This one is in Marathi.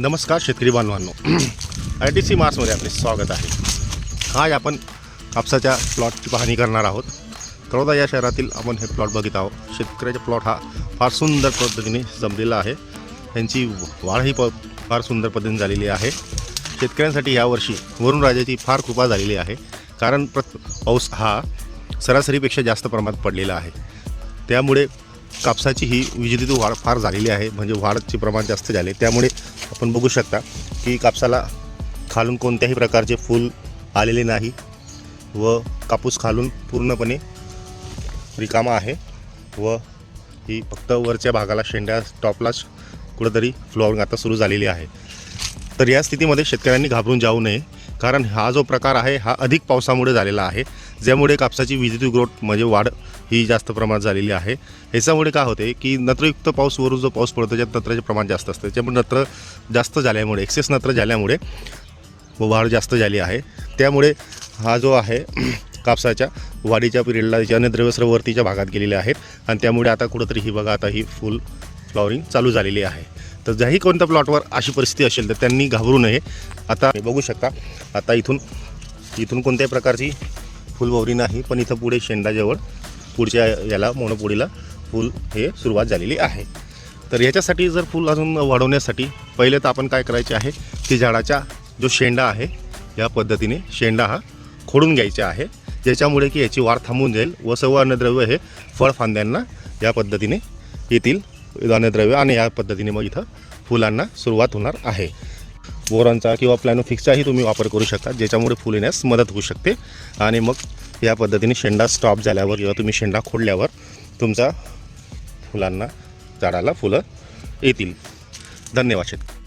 नमस्कार शेतकरी बांधवांनो. आय टी सी मार्समध्ये आपले स्वागत आहे. आज आपण कापसाच्या प्लॉटची पाहणी करणार आहोत. तळोदा या शहरातील आपण हे प्लॉट बघित आहोत. शेतकऱ्याचा प्लॉट हा फार सुंदर पद्धतीने जमलेला आहे. त्यांची वाढही प फार सुंदर पद्धतीने झालेली आहे. शेतकऱ्यांसाठी यावर्षी वरुणराजाची फार कृपा झालेली आहे. कारण प्र पाऊस हा सरासरीपेक्षा जास्त प्रमाणात पडलेला आहे. त्यामुळे कापसाची ही विजेती वाढ फार झालेली आहे. म्हणजे वाढचे प्रमाण जास्त झाले. त्यामुळे आपण बघू शकता की कापसाला खालून कोणत्याही प्रकारचे फूल आलेले नाही व कापूस खालून पूर्णपणे रिकामा आहे व ही फक्त वरच्या भागाला शेंड्या टॉपलाच कुठंतरी फ्लॉवरिंग आता सुरू झालेली आहे. तर या स्थितीमध्ये शेतकऱ्यांनी घाबरून जाऊ नये. कारण हा जो प्रकार आहे हा अधिक पावसामुळे झालेला आहे ज्यामुळे कापसाची विद्युत ग्रोथ म्हणजे वाढ ही जास्त प्रमाणात झालेली आहे. ह्याच्यामुळे काय होते की नत्रयुक्त पाऊसवरून जो पाऊस पडतो त्याच्यात नत्राचे प्रमाण जास्त असतं. त्याच्यामुळे नत्र जास्त झाल्यामुळे एक्सेस नत्र झाल्यामुळे वाढ जास्त झाली आहे. त्यामुळे हा जो आहे कापसाच्या वाढीच्या पिरियडला त्याचे अन्नद्रव्यस्र वरतीच्या भागात गेलेले आहेत. आणि त्यामुळे आता कुठंतरी ही बघा आता ही फुल फ्लॉवरिंग चालू झालेली आहे. तर ज्याही कोणत्या प्लॉटवर अशी परिस्थिती असेल तर त्यांनी घाबरू नये. आता बघू शकता आता इथून इथून कोणत्याही प्रकारची फुलवरी नाही पण इथं पुढे शेंडाजवळ पुढच्या याला मोनोपोडीला फुल हे सुरुवात झालेली आहे. तर याच्यासाठी जर फुल अजून वाढवण्यासाठी पहिले तर आपण काय करायचे आहे की झाडाचा जो शेंडा आहे या पद्धतीने शेंडा हा खोडून घ्यायचा आहे ज्याच्यामुळे की याची वाढ थांबून जाईल व सव अन्नद्रव्य हे फळफांद्यांना या पद्धतीने येतील. धान्यद्रव्य आणि या पद्धतीने मग इथं फुलांना सुरुवात होणार आहे. बोरांचा किंवा प्लॅनोफिक्सचाही तुम्ही वापर करू शकता ज्याच्यामुळे फुल येण्यास मदत होऊ शकते. आणि मग या पद्धतीने शेंडा स्टॉप झाल्यावर किंवा तुम्ही शेंडा खोडल्यावर तुमचा फुलांना झाडाला फुलं येतील. धन्यवाद शेतकरी.